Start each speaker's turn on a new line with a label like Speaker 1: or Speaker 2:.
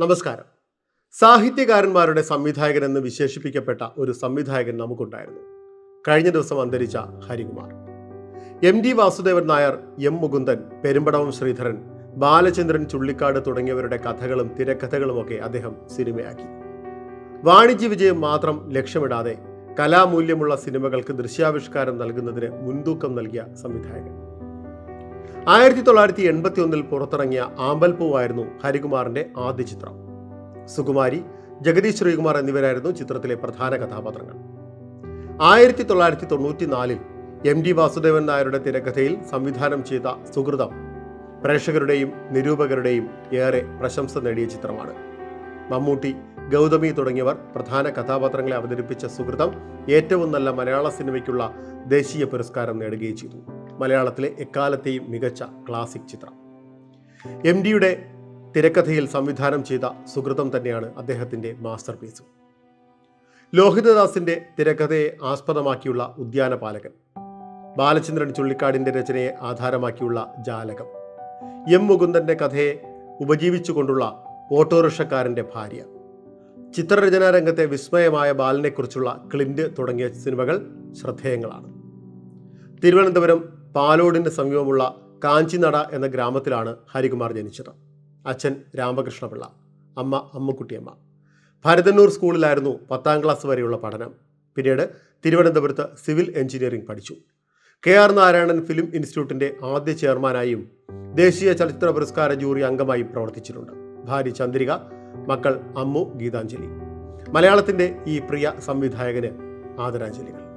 Speaker 1: നമസ്കാരം. സാഹിത്യകാരന്മാരുടെ സംവിധായകൻ എന്ന് വിശേഷിപ്പിക്കപ്പെട്ട ഒരു സംവിധായകൻ നമുക്കുണ്ടായിരുന്നു. കഴിഞ്ഞ ദിവസം അന്തരിച്ച Harikumar. M D Vasudevan Nair M Mukundan Perumbadavam Sreedharan Balachandran Chullikkad തുടങ്ങിയവരുടെ കഥകളും തിരക്കഥകളുമൊക്കെ അദ്ദേഹം സിനിമയാക്കി. വാണിജ്യ വിജയം മാത്രം ലക്ഷ്യമിടാതെ കലാമൂല്യമുള്ള സിനിമകൾക്ക് ദൃശ്യാവിഷ്കാരം നൽകുന്നതിന് മുൻതൂക്കം നൽകിയ സംവിധായകൻ. ആയിരത്തി തൊള്ളായിരത്തി എൺപത്തി ഒന്നിൽ പുറത്തിറങ്ങിയ ആമ്പൽപ്പൂവായിരുന്നു ഹരികുമാറിന്റെ ആദ്യ ചിത്രം. സുകുമാരി ജഗദീഷ് ശ്രീകുമാർ എന്നിവരായിരുന്നു ചിത്രത്തിലെ പ്രധാന കഥാപാത്രങ്ങൾ. ആയിരത്തി തൊള്ളായിരത്തി തൊണ്ണൂറ്റി നാലിൽ എം ഡി വാസുദേവൻ നായരുടെ തിരക്കഥയിൽ സംവിധാനം ചെയ്ത സുഹൃതം പ്രേക്ഷകരുടെയും നിരൂപകരുടെയും ഏറെ പ്രശംസ നേടിയ ചിത്രമാണ്. മമ്മൂട്ടി ഗൗതമി തുടങ്ങിയവർ പ്രധാന കഥാപാത്രങ്ങളെ അവതരിപ്പിച്ച സുഹൃതം ഏറ്റവും നല്ല മലയാള സിനിമയ്ക്കുള്ള ദേശീയ പുരസ്കാരം നേടുകയും ചെയ്തു. മലയാളത്തിലെ എക്കാലത്തെയും മികച്ച ക്ലാസിക് ചിത്രം. എം ഡിയുടെ തിരക്കഥയിൽ സംവിധാനം ചെയ്ത സുഹൃതം തന്നെയാണ് അദ്ദേഹത്തിന്റെ മാസ്റ്റർ പീസ് ലോഹിതദാസിന്റെ തിരക്കഥയെ ആസ്പദമാക്കിയുള്ള ഉദ്യാനപാലകൻ. ബാലചന്ദ്രൻ ചുള്ളിക്കാടിന്റെ രചനയെ ആധാരമാക്കിയുള്ള ജാലകം. എം മുകുന്ദന്റെ കഥയെ ഉപജീവിച്ചുകൊണ്ടുള്ള ഓട്ടോറിക്ഷക്കാരന്റെ ഭാര്യ. ചിത്രരചനാ രംഗത്തെ വിസ്മയമായ ബാലനെക്കുറിച്ചുള്ള ക്ലിൻഡ് തുടങ്ങിയ സിനിമകൾ ശ്രദ്ധേയങ്ങളാണ്. തിരുവനന്തപുരം പാലോടിന് സമീപമുള്ള കാഞ്ചിനട എന്ന ഗ്രാമത്തിലാണ് ഹരികുമാർ ജനിച്ചത്. അച്ഛൻ രാമകൃഷ്ണപിള്ള അമ്മ അമ്മുക്കുട്ടിയമ്മ. ഭരതന്നൂർ സ്കൂളിലായിരുന്നു പത്താം ക്ലാസ് വരെയുള്ള പഠനം. പിന്നീട് തിരുവനന്തപുരത്ത് സിവിൽ എഞ്ചിനീയറിംഗ് പഠിച്ചു. കെ ആർ നാരായണൻ ഫിലിം ഇൻസ്റ്റിറ്റ്യൂട്ടിന്റെ ആദ്യ ചെയർമാനായും ദേശീയ ചലച്ചിത്ര പുരസ്കാര ജൂറി അംഗമായും പ്രവർത്തിച്ചിട്ടുണ്ട്. ഭാര്യ ചന്ദ്രിക മക്കൾ അമ്മു ഗീതാഞ്ജലി. മലയാളത്തിന്റെ ഈ പ്രിയ സംവിധായകന് ആദരാഞ്ജലികൾ.